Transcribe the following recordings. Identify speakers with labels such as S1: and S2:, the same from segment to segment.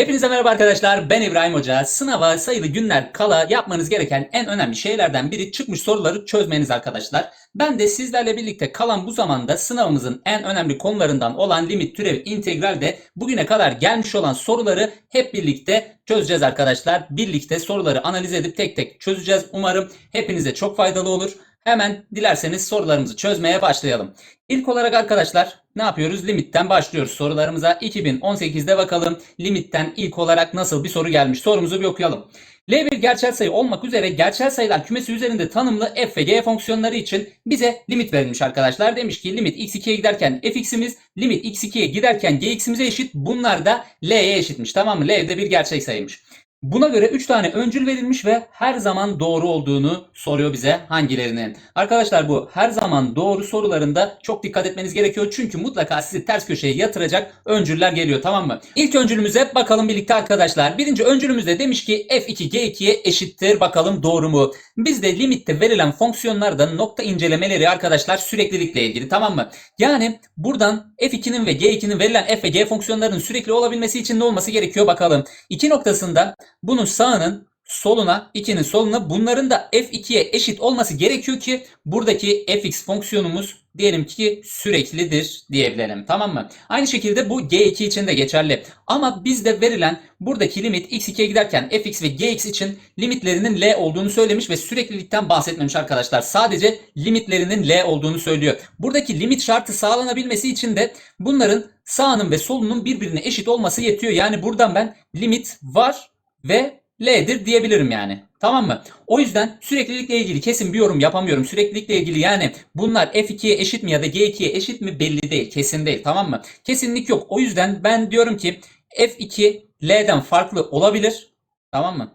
S1: Hepinize merhaba arkadaşlar. Ben İbrahim Hoca. Sınava sayılı günler kala yapmanız gereken en önemli şeylerden biri çıkmış soruları çözmeniz arkadaşlar. Ben de sizlerle birlikte kalan bu zamanda sınavımızın en önemli konularından olan limit, türev, integral de bugüne kadar gelmiş olan soruları hep birlikte çözeceğiz arkadaşlar. Birlikte soruları analiz edip tek tek çözeceğiz. Umarım hepinize çok faydalı olur. Hemen dilerseniz sorularımızı çözmeye başlayalım. İlk olarak arkadaşlar ne yapıyoruz? Limitten başlıyoruz sorularımıza. 2018'de bakalım limitten ilk olarak nasıl bir soru gelmiş. Sorumuzu bir okuyalım. L1 gerçel sayı olmak üzere gerçel sayılar kümesi üzerinde tanımlı f ve g fonksiyonları için bize limit verilmiş arkadaşlar. Demiş ki limit x2'ye giderken fx'imiz limit x2'ye giderken gx'imize eşit. Bunlar da l'ye eşitmiş. Tamam mı? L de bir gerçek sayıymış. Buna göre 3 tane öncül verilmiş ve her zaman doğru olduğunu soruyor bize hangilerinin. Arkadaşlar bu her zaman doğru sorularında çok dikkat etmeniz gerekiyor. Çünkü mutlaka sizi ters köşeye yatıracak öncüller geliyor tamam mı? İlk öncülümüze bakalım birlikte arkadaşlar. Birinci öncülümüzde demiş ki f2 g2'ye eşittir. Bakalım doğru mu? Bizde limitte verilen fonksiyonlarda nokta incelemeleri arkadaşlar süreklilikle ilgili tamam mı? Yani buradan f2'nin ve g2'nin verilen f ve g fonksiyonlarının sürekli olabilmesi için ne olması gerekiyor bakalım. İki noktasında bunun sağının soluna, 2'nin soluna bunların da f2'ye eşit olması gerekiyor ki buradaki fx fonksiyonumuz diyelim ki süreklidir diyebilelim. Tamam mı? Aynı şekilde bu g2 için de geçerli. Ama bizde verilen buradaki limit x2'ye giderken fx ve gx için limitlerinin l olduğunu söylemiş ve süreklilikten bahsetmemiş arkadaşlar. Sadece limitlerinin l olduğunu söylüyor. Buradaki limit şartı sağlanabilmesi için de bunların sağının ve solunun birbirine eşit olması yetiyor. Yani buradan ben limit var ve L'dir diyebilirim yani. Tamam mı? O yüzden süreklilikle ilgili kesin bir yorum yapamıyorum. Süreklilikle ilgili yani bunlar F2'ye eşit mi ya da G2'ye eşit mi belli değil. Kesin değil. Tamam mı? Kesinlik yok. O yüzden ben diyorum ki F2 L'den farklı olabilir. Tamam mı?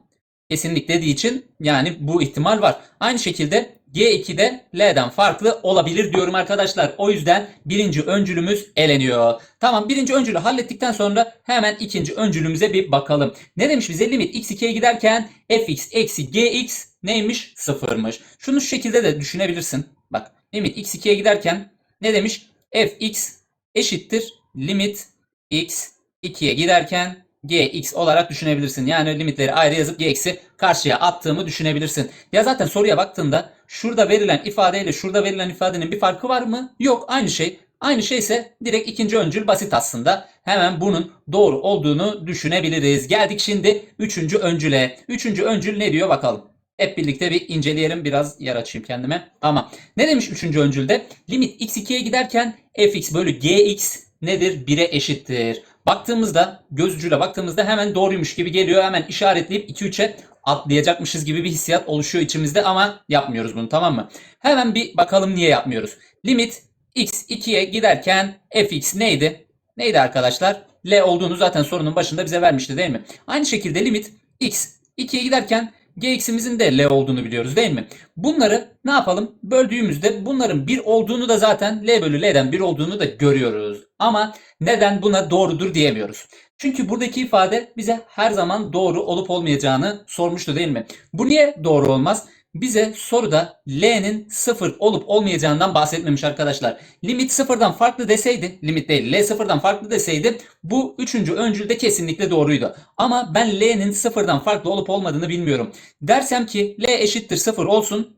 S1: Kesinlik dediği için yani bu ihtimal var. Aynı şekilde G2'de L'den farklı olabilir diyorum arkadaşlar. O yüzden birinci öncülümüz eleniyor. Tamam birinci öncülü hallettikten sonra hemen ikinci öncülümüze bir bakalım. Ne demiş bize limit x2'ye giderken fx eksi gx neymiş? Sıfırmış. Şunu şu şekilde de düşünebilirsin. Bak limit x2'ye giderken ne demiş? fx eşittir limit x 2'ye giderken gx olarak düşünebilirsin. Yani limitleri ayrı yazıp gx'i karşıya attığımı düşünebilirsin. Ya zaten soruya baktığında şurada verilen ifadeyle şurada verilen ifadenin bir farkı var mı? Yok aynı şey. Aynı şey ise direkt ikinci öncül basit aslında. Hemen bunun doğru olduğunu düşünebiliriz. Geldik şimdi üçüncü öncüle. Üçüncü öncül ne diyor bakalım. Hep birlikte bir inceleyelim. Biraz yer açayım kendime. Tamam. Ne demiş üçüncü öncülde? Limit x2'ye giderken fx bölü gx nedir? 1'e eşittir. Baktığımızda göz baktığımızda hemen doğruymuş gibi geliyor. Hemen işaretleyip 2-3'e atlayacakmışız gibi bir hissiyat oluşuyor içimizde ama yapmıyoruz bunu tamam mı? Hemen bir bakalım niye yapmıyoruz. Limit x 2'ye giderken fx neydi? Neydi arkadaşlar? L olduğunu zaten sorunun başında bize vermişti değil mi? Aynı şekilde limit x 2'ye giderken gx'imizin de L olduğunu biliyoruz değil mi? Bunları ne yapalım? Böldüğümüzde bunların 1 olduğunu da zaten L bölü L'den 1 olduğunu da görüyoruz. Ama neden buna doğrudur diyemiyoruz. Çünkü buradaki ifade bize her zaman doğru olup olmayacağını sormuştu değil mi? Bu niye doğru olmaz? Bize soruda L'nin 0 olup olmayacağından bahsetmemiş arkadaşlar. Limit sıfırdan farklı deseydi, limit değil L sıfırdan farklı deseydi bu üçüncü öncülde kesinlikle doğruydu. Ama ben L'nin sıfırdan farklı olup olmadığını bilmiyorum. Dersem ki L eşittir 0 olsun.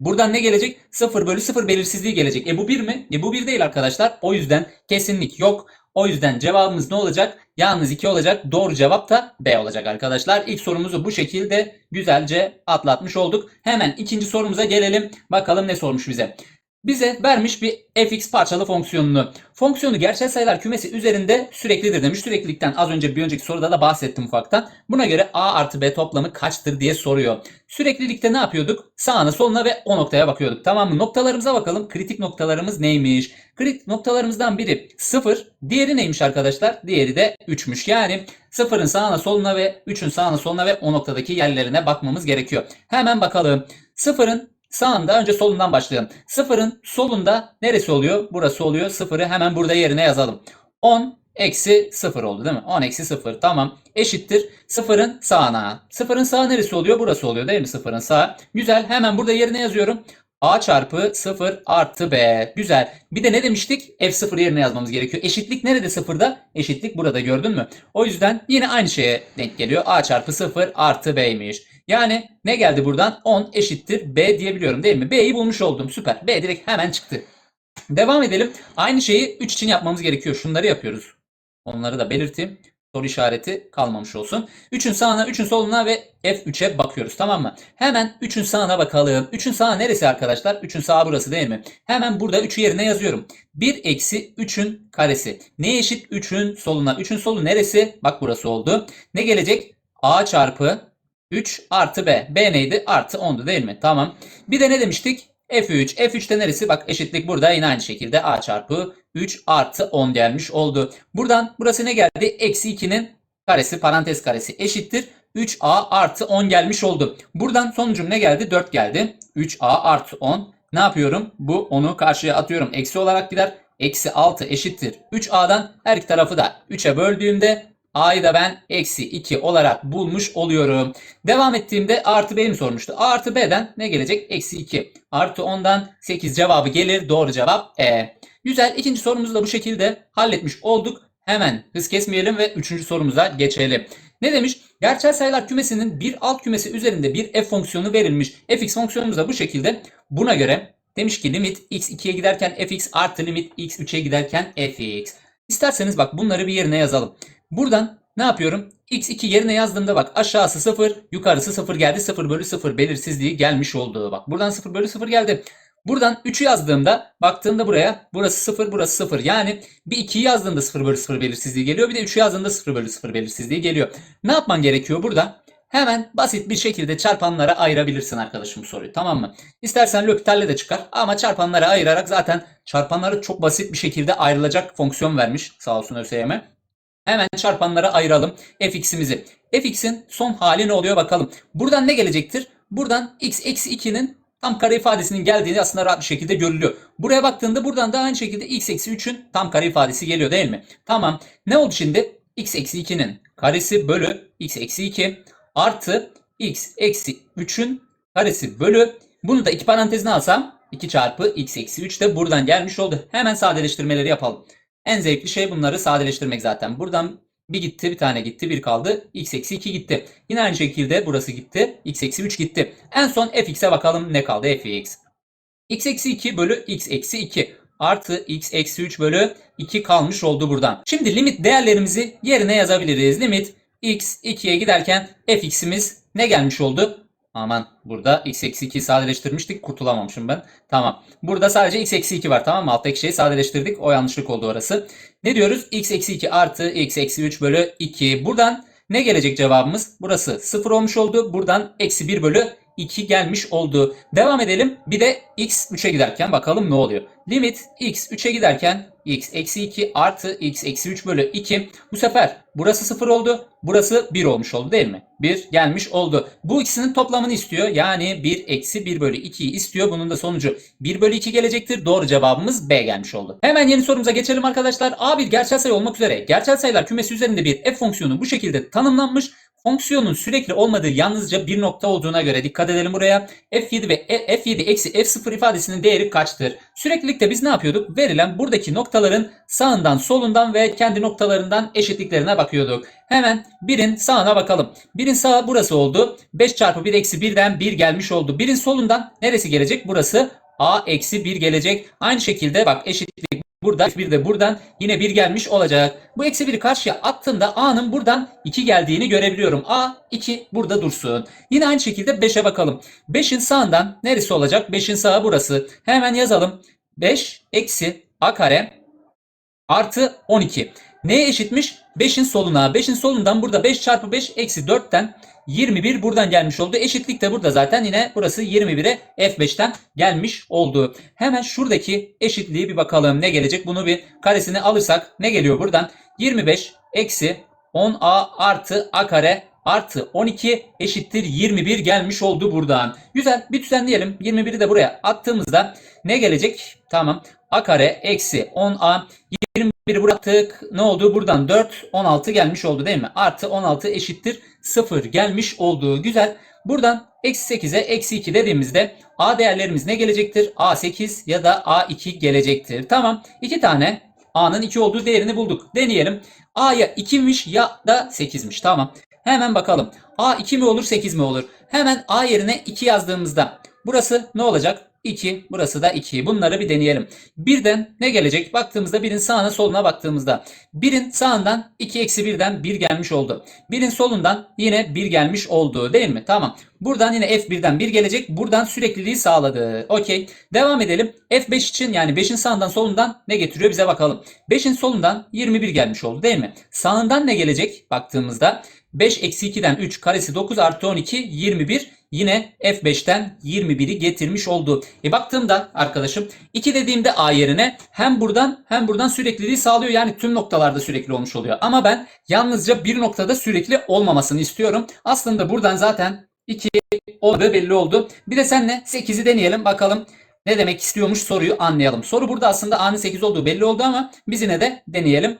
S1: Buradan ne gelecek? 0 bölü 0 belirsizliği gelecek. E bu 1 mi? E bu 1 değil arkadaşlar. O yüzden kesinlik yok. O yüzden cevabımız ne olacak? Yalnız 2 olacak. Doğru cevap da B olacak arkadaşlar. İlk sorumuzu bu şekilde güzelce atlatmış olduk. Hemen ikinci sorumuza gelelim. Bakalım ne sormuş bize. Bize vermiş bir fx parçalı fonksiyonunu. Fonksiyonu gerçel sayılar kümesi üzerinde süreklidir demiş. Süreklilikten az önce bir önceki soruda da bahsettim ufaktan. Buna göre a artı b toplamı kaçtır diye soruyor. Süreklilikte ne yapıyorduk? Sağına soluna ve o noktaya bakıyorduk. Tamam mı? Noktalarımıza bakalım. Kritik noktalarımız neymiş? Kritik noktalarımızdan biri 0. Diğeri neymiş arkadaşlar? Diğeri de 3'müş. Yani 0'ın sağına soluna ve 3'ün sağına soluna ve o noktadaki yerlerine bakmamız gerekiyor. Hemen bakalım. 0'ın Sağında önce solundan başlayalım. Sıfırın solunda neresi oluyor? Burası oluyor. Sıfırı hemen burada yerine yazalım. 10 eksi 0 oldu değil mi? 10 eksi 0 tamam. Eşittir. Sıfırın sağına. Sıfırın sağı neresi oluyor? Burası oluyor değil mi? Sıfırın sağı. Güzel. Hemen burada yerine yazıyorum. A çarpı 0 artı B. Güzel. Bir de ne demiştik? F0 yerine yazmamız gerekiyor. Eşitlik nerede sıfırda? Eşitlik burada gördün mü? O yüzden yine aynı şeye denk geliyor. A çarpı 0 artı B'ymiş. Yani ne geldi buradan? 10 eşittir B diyebiliyorum değil mi? B'yi bulmuş oldum. Süper. B direkt hemen çıktı. Devam edelim. Aynı şeyi 3 için yapmamız gerekiyor. Şunları yapıyoruz. Onları da belirteyim. Soru işareti kalmamış olsun. 3'ün sağına, 3'ün soluna ve F3'e bakıyoruz tamam mı? Hemen 3'ün sağına bakalım. 3'ün sağı neresi arkadaşlar? 3'ün sağı burası değil mi? Hemen burada 3'ü yerine yazıyorum. 1 eksi 3'ün karesi. Ne eşit 3'ün soluna? 3'ün solu neresi? Bak burası oldu. Ne gelecek? A çarpı 3 artı B. B neydi? Artı 10'du değil mi? Tamam. Bir de ne demiştik? F3. F3'te neresi? Bak eşitlik burada yine aynı şekilde A çarpı 3 artı 10 gelmiş oldu. Buradan burası ne geldi? Eksi 2'nin karesi parantez karesi eşittir. 3A artı 10 gelmiş oldu. Buradan sonucum ne geldi? 4 geldi. 3A artı 10. Ne yapıyorum? Bu 10'u karşıya atıyorum. Eksi olarak gider. Eksi 6 eşittir. 3A'dan her iki tarafı da 3'e böldüğümde A'yı da ben eksi 2 olarak bulmuş oluyorum. Devam ettiğimde artı B'yi sormuştu? Artı B'den ne gelecek? Eksi 2. Artı 10'dan 8 cevabı gelir. Doğru cevap E. Güzel. İkinci sorumuzu da bu şekilde halletmiş olduk. Hemen hız kesmeyelim ve üçüncü sorumuza geçelim. Ne demiş? Gerçel sayılar kümesinin bir alt kümesi üzerinde bir f fonksiyonu verilmiş. fx fonksiyonumuz da bu şekilde. Buna göre demiş ki limit x 2'ye giderken fx artı limit x 3'e giderken fx. İsterseniz bak bunları bir yerine yazalım. Buradan ne yapıyorum? x2 yerine yazdığımda bak aşağısı 0, yukarısı 0 geldi. 0 bölü 0 belirsizliği gelmiş oldu. Bak buradan 0 bölü 0 geldi. Buradan 3'ü yazdığımda baktığımda buraya burası 0 burası 0. Yani bir 2'yi yazdığında 0 bölü 0 belirsizliği geliyor. Bir de 3'ü yazdığında 0 bölü 0 belirsizliği geliyor. Ne yapman gerekiyor burada? Hemen basit bir şekilde çarpanlara ayırabilirsin arkadaşım soruyu tamam mı? İstersen L'Hopital'le de çıkar ama çarpanlara ayırarak zaten çarpanları çok basit bir şekilde ayrılacak fonksiyon vermiş sağ olsun ÖSYM. Hemen çarpanlara ayıralım fx'imizi. fx'in son hali ne oluyor bakalım. Buradan ne gelecektir? Buradan x eksi 2'nin tam kare ifadesinin geldiğini aslında rahat bir şekilde görülüyor. Buraya baktığında buradan da aynı şekilde x eksi 3'ün tam kare ifadesi geliyor değil mi? Tamam. Ne oldu şimdi? x eksi 2'nin karesi bölü x eksi 2 artı x eksi 3'ün karesi bölü bunu da iki parantezine alsam 2 çarpı x eksi 3 de buradan gelmiş oldu. Hemen sadeleştirmeleri yapalım. En zevkli şey bunları sadeleştirmek zaten. Buradan bir gitti, bir tane gitti, bir kaldı. x eksi 2 gitti. Yine aynı şekilde burası gitti. x eksi 3 gitti. En son fx'e bakalım ne kaldı fx. x eksi 2 bölü x eksi 2 artı x eksi 3 bölü 2 kalmış oldu buradan. Şimdi limit değerlerimizi yerine yazabiliriz. Limit x 2'ye giderken fx'imiz ne gelmiş oldu? Aman burada x eksi 2'yi sadeleştirmiştik. Kurtulamamışım ben. Tamam. Burada sadece x eksi 2 var tamam mı? Alttaki şeyi sadeleştirdik. O yanlışlık oldu orası. Ne diyoruz? x eksi 2 artı x eksi 3 bölü 2. Buradan ne gelecek cevabımız? Burası 0 olmuş oldu. Buradan eksi 1 bölü 2 gelmiş oldu. Devam edelim. Bir de x 3'e giderken bakalım ne oluyor. Limit x 3'e giderken x eksi 2 artı x eksi 3 bölü 2. Bu sefer burası 0 oldu. Burası 1 olmuş oldu değil mi? 1 gelmiş oldu. Bu ikisinin toplamını istiyor. Yani 1 eksi 1 bölü 2'yi istiyor. Bunun da sonucu 1 bölü 2 gelecektir. Doğru cevabımız B gelmiş oldu. Hemen yeni sorumuza geçelim arkadaşlar. A bir gerçel sayı olmak üzere gerçel sayılar kümesi üzerinde bir f fonksiyonu bu şekilde tanımlanmış. Fonksiyonun sürekli olmadığı yalnızca bir nokta olduğuna göre dikkat edelim buraya. F7 ve E- F7 eksi F0 ifadesinin değeri kaçtır? Süreklilikte biz ne yapıyorduk? Verilen buradaki noktaların sağından solundan ve kendi noktalarından eşitliklerine bakıyorduk. Hemen birin sağına bakalım. Birin sağı burası oldu. 5 çarpı 1 eksi 1'den 1 gelmiş oldu. Birin solundan neresi gelecek? Burası A eksi 1 gelecek. Aynı şekilde bak eşitlik Burada bir de buradan yine 1 gelmiş olacak. Bu eksi 1'i karşıya attığımda A'nın buradan 2 geldiğini görebiliyorum. A 2 burada dursun. Yine aynı şekilde 5'e bakalım. 5'in sağından neresi olacak? 5'in sağı burası. Hemen yazalım. 5 eksi A kare artı 12. Neye eşitmiş? 5'in soluna. 5'in solundan burada 5 çarpı 5 eksi 4'ten 21 buradan gelmiş oldu. Eşitlik de burada zaten yine burası 21'e F5'ten gelmiş oldu. Hemen şuradaki eşitliği bir bakalım ne gelecek. Bunu bir karesini alırsak ne geliyor buradan? 25 eksi 10A artı A kare artı 12 eşittir 21 gelmiş oldu buradan. Güzel bir düzenleyelim. 21'i de buraya attığımızda ne gelecek? Tamam. A kare eksi 10A Biri bıraktık. Ne oldu? Buradan 4, 16 gelmiş oldu değil mi? Artı 16 eşittir 0 gelmiş olduğu güzel. Buradan eksi 8'e eksi 2 dediğimizde a değerlerimiz ne gelecektir? a8 ya da a2 gelecektir. Tamam. İki tane a'nın 2 olduğu değerini bulduk. Deneyelim. a ya 2'miş ya da 8'miş. Tamam. Hemen bakalım. a 2 mi olur 8 mi olur? Hemen a yerine 2 yazdığımızda burası ne olacak? 2, burası da 2. Bunları bir deneyelim. Birden ne gelecek? Baktığımızda birin sağına soluna baktığımızda. Birin sağından 2 eksi 1'den 1 gelmiş oldu. Birin solundan yine 1 gelmiş oldu değil mi? Tamam. Buradan yine F1'den 1 gelecek. Buradan sürekliliği sağladı. Okey. Devam edelim. F5 için yani 5'in sağından solundan ne getiriyor bize bakalım. 5'in solundan 21 gelmiş oldu değil mi? Sağından ne gelecek? Baktığımızda 5 eksi 2'den 3 karesi 9 artı 12 21 yine F5'ten 21'i getirmiş oldu. E baktığımda arkadaşım 2 dediğimde A yerine hem buradan hem buradan sürekliliği sağlıyor. Yani tüm noktalarda sürekli olmuş oluyor. Ama ben yalnızca bir noktada sürekli olmamasını istiyorum. Aslında buradan zaten 2 olmadığı belli oldu. Bir de senle 8'i deneyelim bakalım. Ne demek istiyormuş soruyu anlayalım. Soru burada aslında A'nın 8 olduğu belli oldu ama biz yine de deneyelim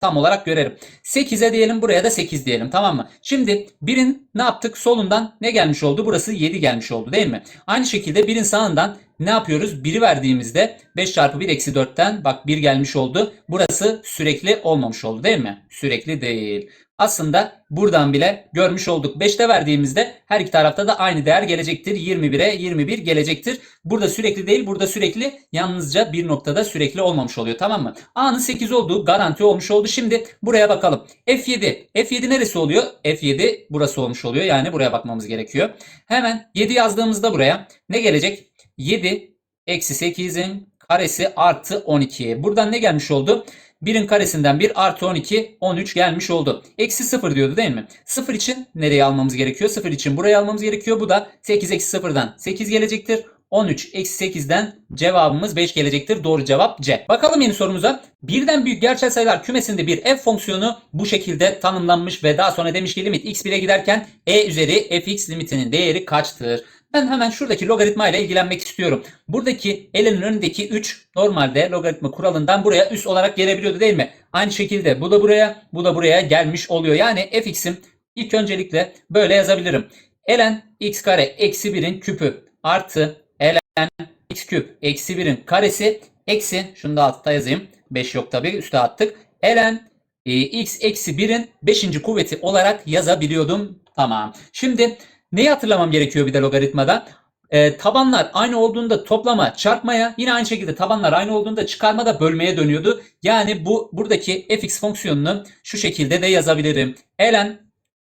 S1: tam olarak görelim. 8'e diyelim buraya da 8 diyelim tamam mı? Şimdi birin ne yaptık? Solundan ne gelmiş oldu? Burası 7 gelmiş oldu değil mi? Aynı şekilde birin sağından ne yapıyoruz? 1'i verdiğimizde 5 çarpı 1 eksi 4'ten bak 1 gelmiş oldu. Burası sürekli olmamış oldu değil mi? Sürekli değil. Aslında buradan bile görmüş olduk. 5'te verdiğimizde her iki tarafta da aynı değer gelecektir. 21'e 21 gelecektir. Burada sürekli değil burada sürekli yalnızca bir noktada sürekli olmamış oluyor tamam mı? A'nın 8 olduğu garanti olmuş oldu. Şimdi buraya bakalım. F7. F7 neresi oluyor? F7 burası olmuş oluyor. Yani buraya bakmamız gerekiyor. Hemen 7 yazdığımızda buraya ne gelecek? 7 eksi 8'in karesi artı 12. Buradan ne gelmiş oldu? 1'in karesinden 1 artı 12 13 gelmiş oldu. Eksi 0 diyordu değil mi? 0 için nereye almamız gerekiyor? 0 için buraya almamız gerekiyor. Bu da 8 eksi 0'dan 8 gelecektir. 13 eksi 8'den cevabımız 5 gelecektir. Doğru cevap C. Bakalım yeni sorumuza. Birden büyük gerçel sayılar kümesinde bir f fonksiyonu bu şekilde tanımlanmış ve daha sonra demiş ki limit x1'e giderken e üzeri fx limitinin değeri kaçtır? Ben hemen şuradaki logaritma ile ilgilenmek istiyorum. Buradaki elinin önündeki 3 normalde logaritma kuralından buraya üst olarak gelebiliyordu değil mi? Aynı şekilde bu da buraya, bu da buraya gelmiş oluyor. Yani fx'im ilk öncelikle böyle yazabilirim. ln x kare eksi 1'in küpü artı ln x küp eksi 1'in karesi eksi şunu da altta yazayım. 5 yok tabi üste attık. ln e, x eksi 1'in 5. kuvveti olarak yazabiliyordum. Tamam. Şimdi Neyi hatırlamam gerekiyor bir de logaritmada? E, tabanlar aynı olduğunda toplama, çarpmaya, yine aynı şekilde tabanlar aynı olduğunda çıkarma da bölmeye dönüyordu. Yani bu buradaki fx fonksiyonunu şu şekilde de yazabilirim. ln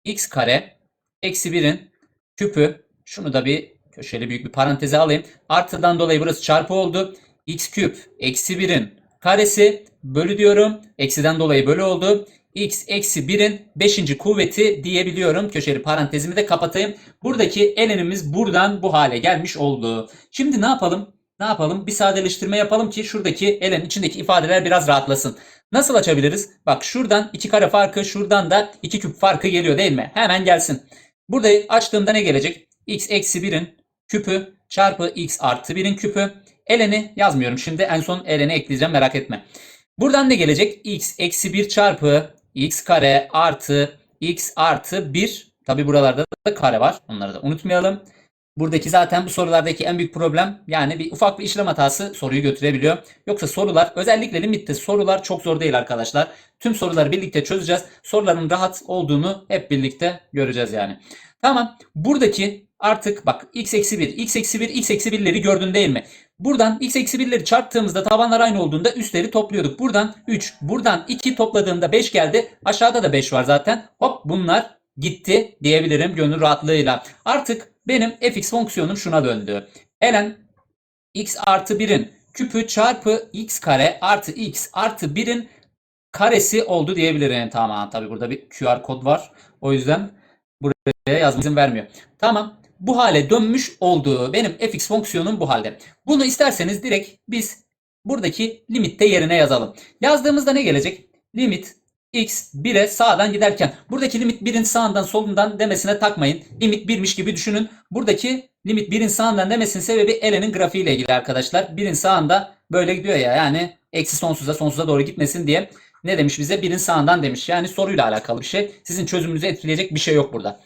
S1: x kare eksi 1'in küpü, şunu da bir köşeli büyük bir paranteze alayım. Artıdan dolayı burası çarpı oldu. x küp eksi 1'in karesi bölü diyorum. Eksiden dolayı bölü oldu x eksi 1'in 5. kuvveti diyebiliyorum. Köşeli parantezimi de kapatayım. Buradaki elenimiz buradan bu hale gelmiş oldu. Şimdi ne yapalım? Ne yapalım? Bir sadeleştirme yapalım ki şuradaki elen içindeki ifadeler biraz rahatlasın. Nasıl açabiliriz? Bak şuradan 2 kare farkı, şuradan da 2 küp farkı geliyor değil mi? Hemen gelsin. Burada açtığımda ne gelecek? x eksi 1'in küpü çarpı x artı 1'in küpü. Eleni yazmıyorum şimdi. En son eleni ekleyeceğim merak etme. Buradan ne gelecek? x eksi 1 çarpı x kare artı x artı 1. Tabi buralarda da kare var. Onları da unutmayalım. Buradaki zaten bu sorulardaki en büyük problem yani bir ufak bir işlem hatası soruyu götürebiliyor. Yoksa sorular özellikle limitte sorular çok zor değil arkadaşlar. Tüm soruları birlikte çözeceğiz. Soruların rahat olduğunu hep birlikte göreceğiz yani. Tamam. Buradaki artık bak x eksi 1, x eksi 1, x eksi 1'leri gördün değil mi? Buradan x eksi 1'leri çarptığımızda tabanlar aynı olduğunda üstleri topluyorduk. Buradan 3, buradan 2 topladığımda 5 geldi. Aşağıda da 5 var zaten. Hop bunlar gitti diyebilirim gönül rahatlığıyla. Artık benim fx fonksiyonum şuna döndü. ln x artı 1'in küpü çarpı x kare artı x artı 1'in karesi oldu diyebilirim. Tamam tabi burada bir QR kod var. O yüzden buraya yazma izin vermiyor. Tamam bu hale dönmüş olduğu benim fx fonksiyonum bu halde. Bunu isterseniz direkt biz buradaki limitte yerine yazalım. Yazdığımızda ne gelecek? Limit x 1'e sağdan giderken buradaki limit 1'in sağından solundan demesine takmayın. Limit 1'miş gibi düşünün. Buradaki limit 1'in sağından demesinin sebebi Elen'in grafiğiyle ilgili arkadaşlar. 1'in sağında böyle gidiyor ya yani Eksi sonsuza sonsuza doğru gitmesin diye ne demiş bize? Birin sağından demiş. Yani soruyla alakalı bir şey. Sizin çözümünüzü etkileyecek bir şey yok burada.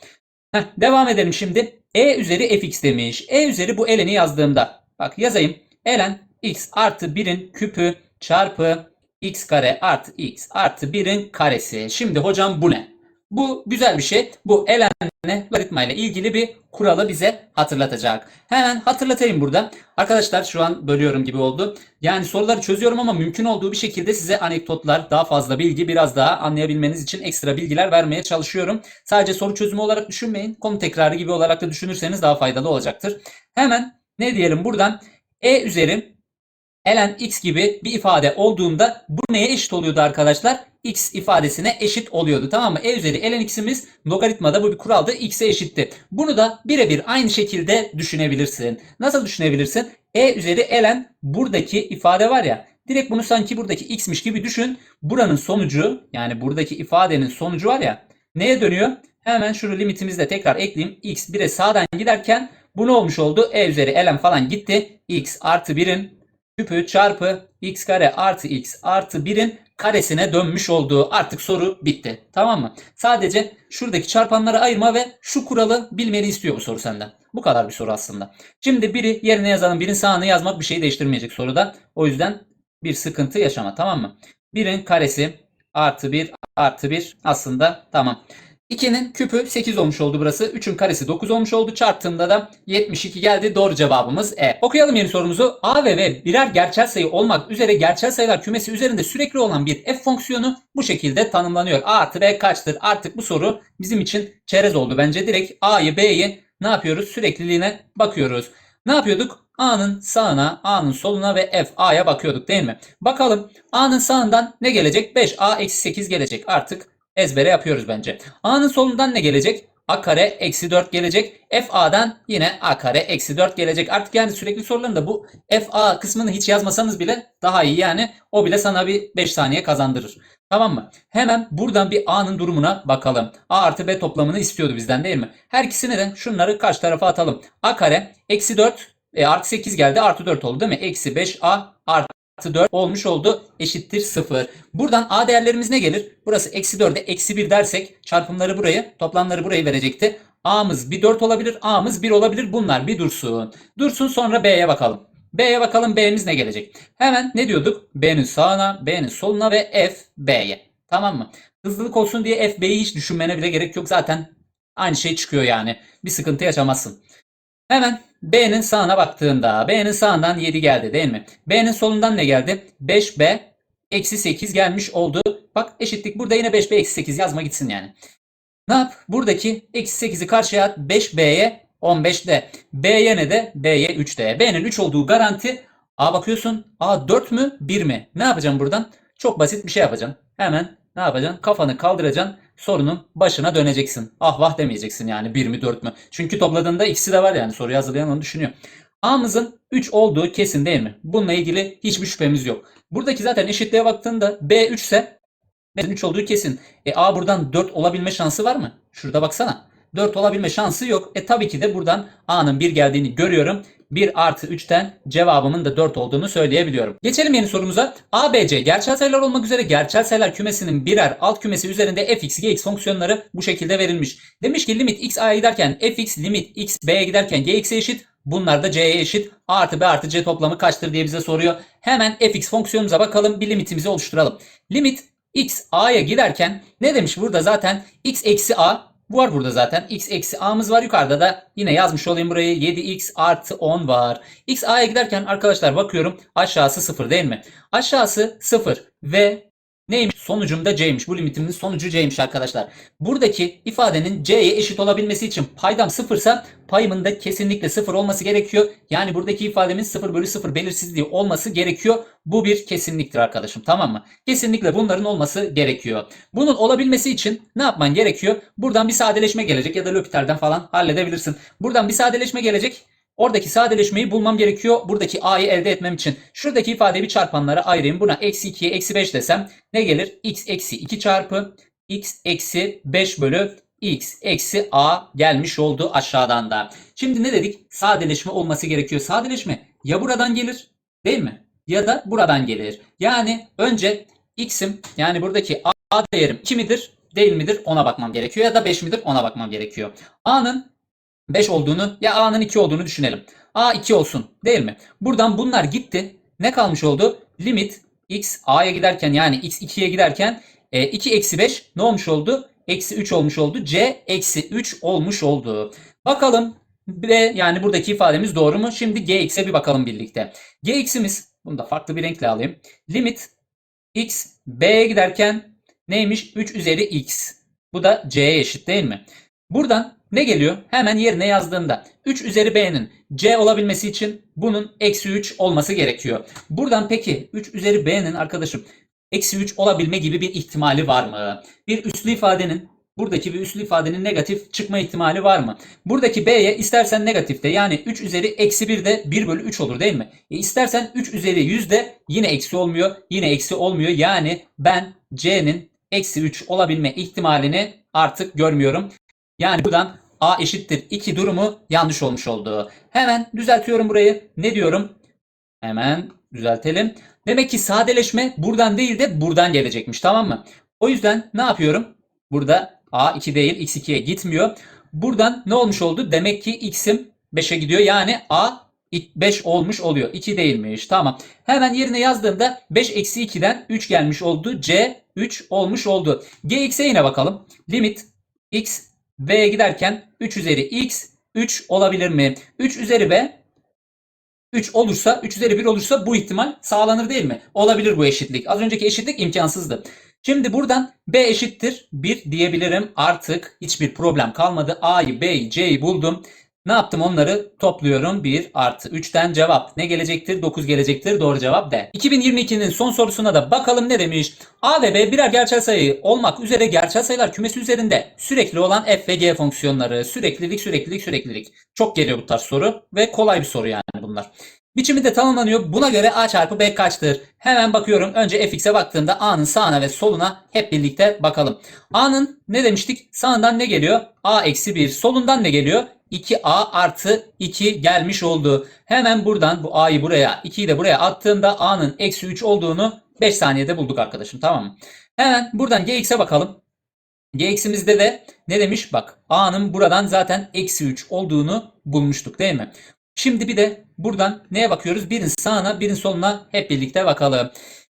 S1: Heh, devam edelim şimdi. E üzeri fx demiş. E üzeri bu eleni yazdığımda. Bak yazayım. Elen x artı 1'in küpü çarpı x kare artı x artı 1'in karesi. Şimdi hocam bu ne? Bu güzel bir şey. Bu elenle logaritma ile ilgili bir kuralı bize hatırlatacak. Hemen hatırlatayım burada. Arkadaşlar şu an bölüyorum gibi oldu. Yani soruları çözüyorum ama mümkün olduğu bir şekilde size anekdotlar, daha fazla bilgi, biraz daha anlayabilmeniz için ekstra bilgiler vermeye çalışıyorum. Sadece soru çözümü olarak düşünmeyin. Konu tekrarı gibi olarak da düşünürseniz daha faydalı olacaktır. Hemen ne diyelim buradan? E üzeri ln x gibi bir ifade olduğunda bu neye eşit oluyordu arkadaşlar? x ifadesine eşit oluyordu. Tamam mı? E üzeri ln x'imiz logaritmada bu bir kuraldı. x'e eşitti. Bunu da birebir aynı şekilde düşünebilirsin. Nasıl düşünebilirsin? E üzeri ln buradaki ifade var ya. Direkt bunu sanki buradaki x'miş gibi düşün. Buranın sonucu yani buradaki ifadenin sonucu var ya. Neye dönüyor? Hemen şunu limitimizi de tekrar ekleyeyim. x 1'e sağdan giderken bu ne olmuş oldu? E üzeri ln falan gitti. x artı 1'in küpü çarpı x kare artı x artı 1'in karesine dönmüş olduğu artık soru bitti. Tamam mı? Sadece şuradaki çarpanları ayırma ve şu kuralı bilmeni istiyor bu soru senden. Bu kadar bir soru aslında. Şimdi biri yerine yazalım. Birin sağını yazmak bir şey değiştirmeyecek soruda. O yüzden bir sıkıntı yaşama tamam mı? 1'in karesi artı 1 artı 1 aslında tamam. 2'nin küpü 8 olmuş oldu burası. 3'ün karesi 9 olmuş oldu. Çarptığımda da 72 geldi. Doğru cevabımız E. Okuyalım yeni sorumuzu. A ve B birer gerçel sayı olmak üzere gerçel sayılar kümesi üzerinde sürekli olan bir f fonksiyonu bu şekilde tanımlanıyor. A artı B kaçtır? Artık bu soru bizim için çerez oldu. Bence direkt A'yı B'yi ne yapıyoruz? Sürekliliğine bakıyoruz. Ne yapıyorduk? A'nın sağına, A'nın soluna ve F, A'ya bakıyorduk değil mi? Bakalım A'nın sağından ne gelecek? 5, A eksi 8 gelecek. Artık ezbere yapıyoruz bence. A'nın solundan ne gelecek? A kare eksi 4 gelecek. F A'dan yine A kare eksi 4 gelecek. Artık yani sürekli sorularında bu F A kısmını hiç yazmasanız bile daha iyi yani. O bile sana bir 5 saniye kazandırır. Tamam mı? Hemen buradan bir A'nın durumuna bakalım. A artı B toplamını istiyordu bizden değil mi? Her ikisini de şunları karşı tarafa atalım. A kare eksi 4 e, artı 8 geldi artı 4 oldu değil mi? Eksi 5A artı 4 olmuş oldu. Eşittir 0. Buradan A değerlerimiz ne gelir? Burası eksi 4'e eksi 1 dersek çarpımları burayı toplamları burayı verecekti. A'mız bir 4 olabilir. A'mız 1 olabilir. Bunlar bir dursun. Dursun sonra B'ye bakalım. B'ye bakalım B'miz ne gelecek? Hemen ne diyorduk? B'nin sağına, B'nin soluna ve F B'ye. Tamam mı? Hızlılık olsun diye F B'yi hiç düşünmene bile gerek yok. Zaten aynı şey çıkıyor yani. Bir sıkıntı yaşamazsın. Hemen B'nin sağına baktığında B'nin sağından 7 geldi değil mi? B'nin solundan ne geldi? 5B eksi 8 gelmiş oldu. Bak eşitlik burada yine 5B eksi 8 yazma gitsin yani. Ne yap? Buradaki eksi 8'i karşıya at 5B'ye 15D. B'ye ne de? B'ye 3D. B'nin 3 olduğu garanti. A bakıyorsun. A 4 mü 1 mi? Ne yapacağım buradan? Çok basit bir şey yapacağım. Hemen ne yapacaksın? Kafanı kaldıracaksın. Sorunun başına döneceksin. Ah vah demeyeceksin yani 1 mi 4 mü? Çünkü topladığında ikisi de var yani soruyu hazırlayan onu düşünüyor. A'mızın 3 olduğu kesin değil mi? Bununla ilgili hiçbir şüphemiz yok. Buradaki zaten eşitliğe baktığında B 3 ise B'nin 3 olduğu kesin. E A buradan 4 olabilme şansı var mı? Şurada baksana. 4 olabilme şansı yok. E tabii ki de buradan A'nın 1 geldiğini görüyorum. 1 artı 3'ten cevabımın da 4 olduğunu söyleyebiliyorum. Geçelim yeni sorumuza. A, B, C gerçel sayılar olmak üzere gerçel sayılar kümesinin birer alt kümesi üzerinde fx, gx fonksiyonları bu şekilde verilmiş. Demiş ki limit x a'ya giderken fx, limit x b'ye giderken gx'e eşit. Bunlar da c'ye eşit. A artı b artı c toplamı kaçtır diye bize soruyor. Hemen fx fonksiyonumuza bakalım. Bir limitimizi oluşturalım. Limit x a'ya giderken ne demiş burada zaten x eksi a var burada zaten. x eksi a'mız var. Yukarıda da yine yazmış olayım burayı. 7x artı 10 var. x a'ya giderken arkadaşlar bakıyorum aşağısı 0 değil mi? Aşağısı 0 ve neymiş? Sonucumda c'ymiş. Bu limitimin sonucu c'ymiş arkadaşlar. Buradaki ifadenin c'ye eşit olabilmesi için paydam 0 ise payımın da kesinlikle 0 olması gerekiyor. Yani buradaki ifademin 0 bölü 0 belirsizliği olması gerekiyor. Bu bir kesinliktir arkadaşım tamam mı? Kesinlikle bunların olması gerekiyor. Bunun olabilmesi için ne yapman gerekiyor? Buradan bir sadeleşme gelecek ya da L'Hopital'den falan halledebilirsin. Buradan bir sadeleşme gelecek. Oradaki sadeleşmeyi bulmam gerekiyor. Buradaki a'yı elde etmem için. Şuradaki ifadeyi bir çarpanlara ayırayım. Buna eksi 2'ye eksi 5 desem ne gelir? x eksi 2 çarpı x eksi 5 bölü x eksi a gelmiş oldu aşağıdan da. Şimdi ne dedik? Sadeleşme olması gerekiyor. Sadeleşme ya buradan gelir değil mi? ya da buradan gelir. Yani önce x'im yani buradaki a değerim 2 midir değil midir ona bakmam gerekiyor ya da 5 midir ona bakmam gerekiyor. a'nın 5 olduğunu ya a'nın 2 olduğunu düşünelim. a 2 olsun değil mi? Buradan bunlar gitti. Ne kalmış oldu? Limit x a'ya giderken yani x 2'ye giderken e, 2 eksi 5 ne olmuş oldu? Eksi 3 olmuş oldu. c eksi 3 olmuş oldu. Bakalım B yani buradaki ifademiz doğru mu? Şimdi gx'e bir bakalım birlikte. gx'imiz bunu da farklı bir renkle alayım. Limit x b'ye giderken neymiş? 3 üzeri x. Bu da c'ye eşit değil mi? Buradan ne geliyor? Hemen yerine yazdığımda 3 üzeri b'nin c olabilmesi için bunun eksi 3 olması gerekiyor. Buradan peki 3 üzeri b'nin arkadaşım eksi 3 olabilme gibi bir ihtimali var mı? Bir üslü ifadenin buradaki bir üslü ifadenin negatif çıkma ihtimali var mı? Buradaki b'ye istersen negatif de yani 3 üzeri eksi 1 de 1 bölü 3 olur değil mi? E istersen 3 üzeri 100 de yine eksi olmuyor. Yine eksi olmuyor. Yani ben c'nin eksi 3 olabilme ihtimalini artık görmüyorum. Yani buradan a eşittir 2 durumu yanlış olmuş oldu. Hemen düzeltiyorum burayı. Ne diyorum? Hemen düzeltelim. Demek ki sadeleşme buradan değil de buradan gelecekmiş tamam mı? O yüzden ne yapıyorum? Burada a 2 değil x 2'ye gitmiyor. Buradan ne olmuş oldu? Demek ki x'im 5'e gidiyor. Yani a 5 olmuş oluyor. 2 değilmiş. Tamam. Hemen yerine yazdığımda 5 eksi 2'den 3 gelmiş oldu. C 3 olmuş oldu. Gx'e yine bakalım. Limit x b'ye giderken 3 üzeri x 3 olabilir mi? 3 üzeri b 3 olursa 3 üzeri 1 olursa bu ihtimal sağlanır değil mi? Olabilir bu eşitlik. Az önceki eşitlik imkansızdı. Şimdi buradan b eşittir 1 diyebilirim. Artık hiçbir problem kalmadı. a'yı b'yi c'yi buldum. Ne yaptım onları topluyorum. 1 artı 3'ten cevap ne gelecektir? 9 gelecektir. Doğru cevap D. 2022'nin son sorusuna da bakalım ne demiş? A ve B birer gerçel sayı olmak üzere gerçel sayılar kümesi üzerinde sürekli olan f ve g fonksiyonları. Süreklilik, süreklilik, süreklilik. Çok geliyor bu tarz soru ve kolay bir soru yani bunlar. Biçimi de tanımlanıyor. Buna göre a çarpı b kaçtır? Hemen bakıyorum. Önce fx'e baktığımda a'nın sağına ve soluna hep birlikte bakalım. a'nın ne demiştik? Sağından ne geliyor? a eksi 1. Solundan ne geliyor? 2a artı 2 gelmiş oldu. Hemen buradan bu a'yı buraya 2'yi de buraya attığımda a'nın eksi 3 olduğunu 5 saniyede bulduk arkadaşım tamam mı? Hemen buradan gx'e bakalım. gx'imizde de ne demiş? Bak a'nın buradan zaten eksi 3 olduğunu bulmuştuk değil mi? Şimdi bir de buradan neye bakıyoruz? Birin sağına birin soluna hep birlikte bakalım.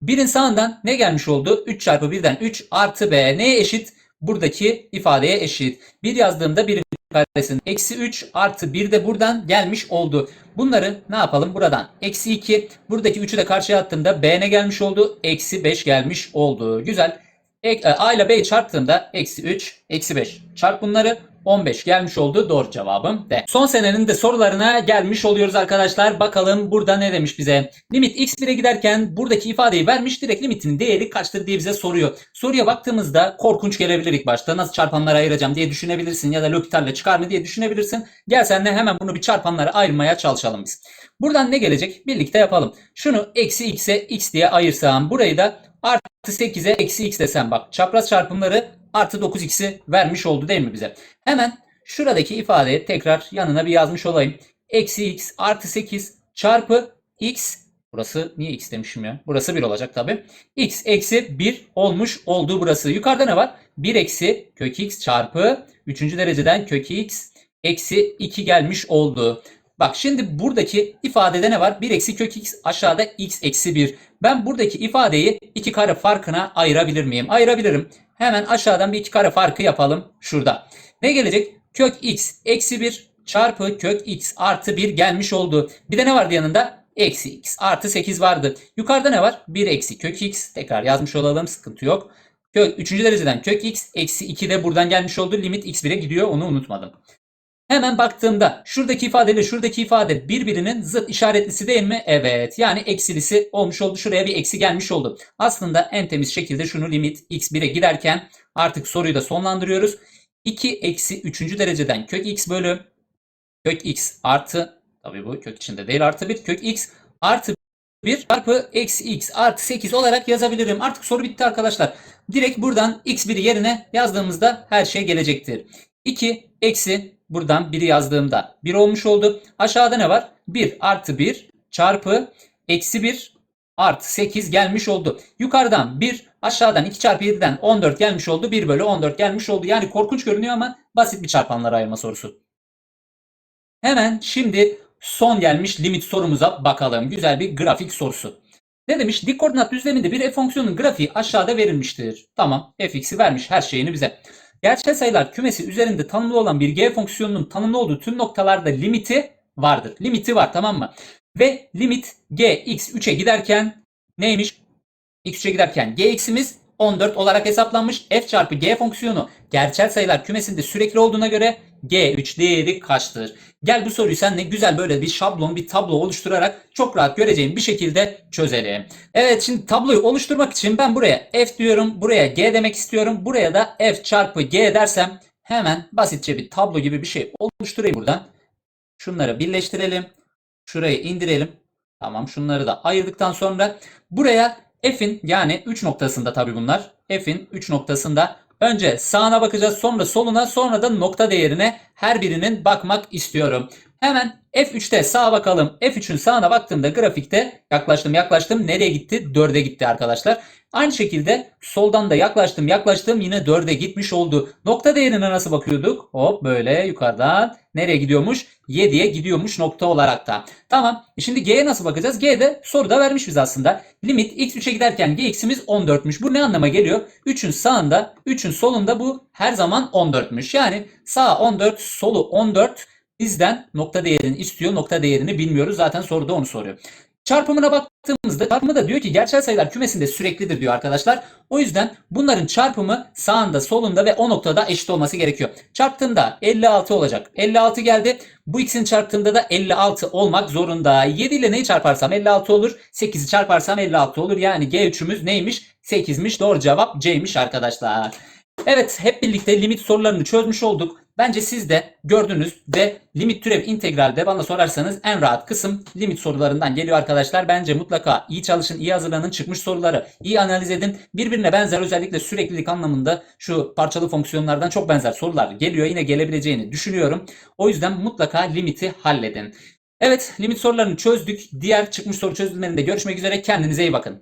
S1: Birin sağından ne gelmiş oldu? 3 çarpı 1'den 3 artı b neye eşit? Buradaki ifadeye eşit. 1 yazdığımda birin karesinin eksi 3 artı 1 de buradan gelmiş oldu. Bunları ne yapalım? Buradan eksi 2. Buradaki 3'ü de karşıya attığımda b ne gelmiş oldu? Eksi 5 gelmiş oldu. Güzel. E, A ile B'yi çarptığımda eksi 3, eksi 5. Çarp bunları 15 gelmiş oldu. Doğru cevabım D. Son senenin de sorularına gelmiş oluyoruz arkadaşlar. Bakalım burada ne demiş bize. Limit x1'e giderken buradaki ifadeyi vermiş. Direkt limitin değeri kaçtır diye bize soruyor. Soruya baktığımızda korkunç gelebilir ilk başta. Nasıl çarpanlara ayıracağım diye düşünebilirsin. Ya da L'Hopital'le çıkar mı diye düşünebilirsin. Gel senle hemen bunu bir çarpanlara ayırmaya çalışalım biz. Buradan ne gelecek? Birlikte yapalım. Şunu eksi x'e x diye ayırsam. Burayı da artı 8'e eksi x desem bak. Çapraz çarpımları artı 9x'i vermiş oldu değil mi bize? Hemen şuradaki ifadeyi tekrar yanına bir yazmış olayım. Eksi x artı 8 çarpı x Burası niye x demişim ya? Burası 1 olacak tabi. x eksi 1 olmuş oldu burası. Yukarıda ne var? 1 eksi kök x çarpı 3. dereceden kök x eksi 2 gelmiş oldu. Bak şimdi buradaki ifadede ne var? 1 eksi kök x aşağıda x eksi 1. Ben buradaki ifadeyi iki kare farkına ayırabilir miyim? Ayırabilirim. Hemen aşağıdan bir iki kare farkı yapalım şurada. Ne gelecek? Kök x eksi 1 çarpı kök x artı 1 gelmiş oldu. Bir de ne vardı yanında? Eksi x artı 8 vardı. Yukarıda ne var? 1 eksi kök x. Tekrar yazmış olalım sıkıntı yok. Kök 3. dereceden kök x eksi 2 de buradan gelmiş oldu. Limit x1'e gidiyor onu unutmadım. Hemen baktığımda şuradaki ifade ile şuradaki ifade birbirinin zıt işaretlisi değil mi? Evet. Yani eksilisi olmuş oldu. Şuraya bir eksi gelmiş oldu. Aslında en temiz şekilde şunu limit x1'e giderken artık soruyu da sonlandırıyoruz. 2 eksi 3. dereceden kök x bölü kök x artı tabii bu kök içinde değil artı 1 kök x artı 1 çarpı eksi x artı 8 olarak yazabilirim. Artık soru bitti arkadaşlar. Direkt buradan x1 yerine yazdığımızda her şey gelecektir. 2 eksi buradan 1'i yazdığımda 1 olmuş oldu. Aşağıda ne var? 1 artı 1 çarpı eksi 1 artı 8 gelmiş oldu. Yukarıdan 1 aşağıdan 2 çarpı 7'den 14 gelmiş oldu. 1 bölü 14 gelmiş oldu. Yani korkunç görünüyor ama basit bir çarpanlara ayırma sorusu. Hemen şimdi son gelmiş limit sorumuza bakalım. Güzel bir grafik sorusu. Ne demiş? Dik koordinat düzleminde bir f fonksiyonunun grafiği aşağıda verilmiştir. Tamam. fx'i vermiş her şeyini bize. Gerçel sayılar kümesi üzerinde tanımlı olan bir g fonksiyonunun tanımlı olduğu tüm noktalarda limiti vardır. Limiti var tamam mı? Ve limit g x 3'e giderken neymiş? x 3'e giderken gx'imiz 14 olarak hesaplanmış. f çarpı g fonksiyonu gerçel sayılar kümesinde sürekli olduğuna göre g3 değeri kaçtır? Gel bu soruyu sen ne güzel böyle bir şablon, bir tablo oluşturarak çok rahat göreceğin bir şekilde çözelim. Evet şimdi tabloyu oluşturmak için ben buraya f diyorum, buraya g demek istiyorum. Buraya da f çarpı g dersem hemen basitçe bir tablo gibi bir şey oluşturayım buradan. Şunları birleştirelim. Şurayı indirelim. Tamam şunları da ayırdıktan sonra buraya f'in yani 3 noktasında tabi bunlar. f'in 3 noktasında önce sağına bakacağız sonra soluna sonra da nokta değerine her birinin bakmak istiyorum. Hemen F3'te sağa bakalım. F3'ün sağına baktığımda grafikte yaklaştım yaklaştım. Nereye gitti? 4'e gitti arkadaşlar. Aynı şekilde soldan da yaklaştım yaklaştım yine 4'e gitmiş oldu. Nokta değerine nasıl bakıyorduk? Hop böyle yukarıdan nereye gidiyormuş? 7'ye gidiyormuş nokta olarak da. Tamam. E Şimdi G'ye nasıl bakacağız? G'de soruda vermiş biz aslında. Limit x 3'e giderken gx'imiz 14'müş. Bu ne anlama geliyor? 3'ün sağında 3'ün solunda bu her zaman 14'müş. Yani sağ 14 solu 14 bizden nokta değerini istiyor. Nokta değerini bilmiyoruz. Zaten soruda onu soruyor. Çarpımına baktığımızda çarpımı da diyor ki gerçel sayılar kümesinde süreklidir diyor arkadaşlar. O yüzden bunların çarpımı sağında solunda ve o noktada eşit olması gerekiyor. Çarptığımda 56 olacak. 56 geldi. Bu ikisini çarptığımda da 56 olmak zorunda. 7 ile neyi çarparsam 56 olur. 8'i çarparsam 56 olur. Yani G3'ümüz neymiş? 8'miş. Doğru cevap C'ymiş arkadaşlar. Evet hep birlikte limit sorularını çözmüş olduk. Bence siz de gördünüz ve limit türev integralde bana sorarsanız en rahat kısım limit sorularından geliyor arkadaşlar. Bence mutlaka iyi çalışın, iyi hazırlanın, çıkmış soruları iyi analiz edin. Birbirine benzer özellikle süreklilik anlamında şu parçalı fonksiyonlardan çok benzer sorular geliyor. Yine gelebileceğini düşünüyorum. O yüzden mutlaka limiti halledin. Evet limit sorularını çözdük. Diğer çıkmış soru çözümlerinde görüşmek üzere. Kendinize iyi bakın.